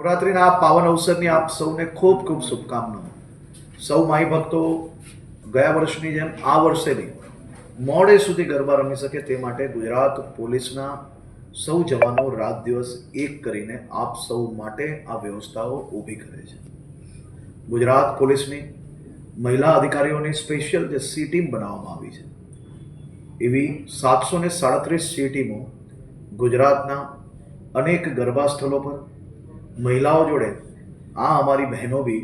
નવરાત્રિના આ પાવન અવસરની આપ સૌને ખૂબ ખૂબ શુભકામનાઓ. સૌ માઈ ભક્તો ગયા વર્ષની જેમ આ વર્ષે બી મોડે સુધી ગરબા રમી શકે તે માટે ગુજરાત પોલીસના સૌ જવાનો રાત દિવસ એક કરીને આપ સૌ માટે આ વ્યવસ્થાઓ ઊભી કરે છે. ગુજરાત પોલીસની મહિલા અધિકારીઓની સ્પેશિયલ જે સી ટીમ બનાવવામાં આવી છે, એવી સાતસો ને સાડત્રીસ સી ટીમો ગુજરાતના અનેક ગરબા સ્થળો પર મહિલાઓ જોડે આ અમારી બહેનો બી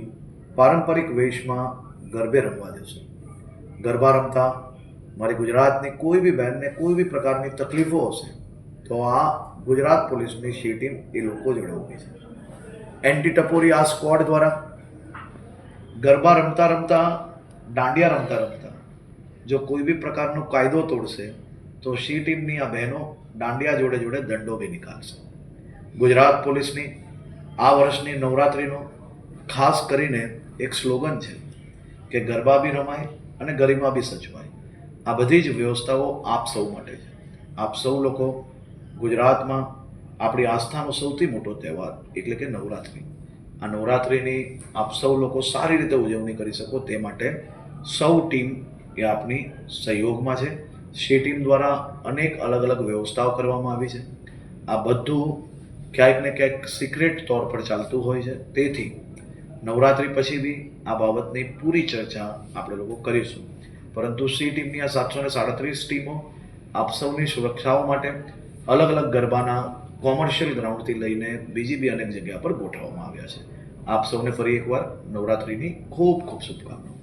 પારંપરિક વેશમાં ગરબે રમવા જશે ગરબા રમતા મારી ગુજરાતની કોઈ બી બહેનને કોઈ બી પ્રકારની તકલીફો હશે, તો આ ગુજરાત પોલીસની સી ટીમ એ લોકો જોડે ઊભી છે. એન્ટી ટપોરી આ સ્ક્વોડ દ્વારા ગરબા રમતા રમતા, દાંડિયા રમતા રમતા જો કોઈ બી પ્રકારનો કાયદો તોડશે, તો સી ટીમની આ બહેનો દાંડિયા જોડે જોડે દંડો બી નીકાળશે ગુજરાત પોલીસની આ વર્ષની નવરાત્રિનો ખાસ કરીને એક સ્લોગન છે કે ગરબા બી રમાય અને ગરિમા બી સચવાય આ બધી જ વ્યવસ્થાઓ આપ સૌ માટે છે. આપ સૌ લોકો ગુજરાતમાં આપણી આસ્થાનો સૌથી મોટો તહેવાર એટલે કે નવરાત્રિ. આ નવરાત્રિની આપ સૌ લોકો સારી રીતે ઉજવણી કરી શકો તે માટે સૌ ટીમ એ આપની સહયોગમાં છે. સી ટીમ દ્વારા અનેક અલગ અલગ વ્યવસ્થાઓ કરવામાં આવી છે. આ બધું ક્યાંક ને ક્યાંક સિક્રેટ તौर પર ચાલતું હોય છે. તેથી નવરાત્રિ પછી બી આ બાબતની પૂરી ચર્ચા આપણે લોકો કરીશું. પરંતુ સી ટીમની આ સાતસો ને સાડત્રીસ ટીમો આપ સૌની સુરક્ષાઓ માટે અલગ અલગ ગરબાના કોમર્શિયલ ગ્રાઉન્ડથી લઈને બીજી બી અનેક જગ્યા પર ગોઠવવામાં આવ્યા છે. આપ સૌને ફરી એકવાર નવરાત્રિની ખૂબ ખૂબ શુભકામનાઓ.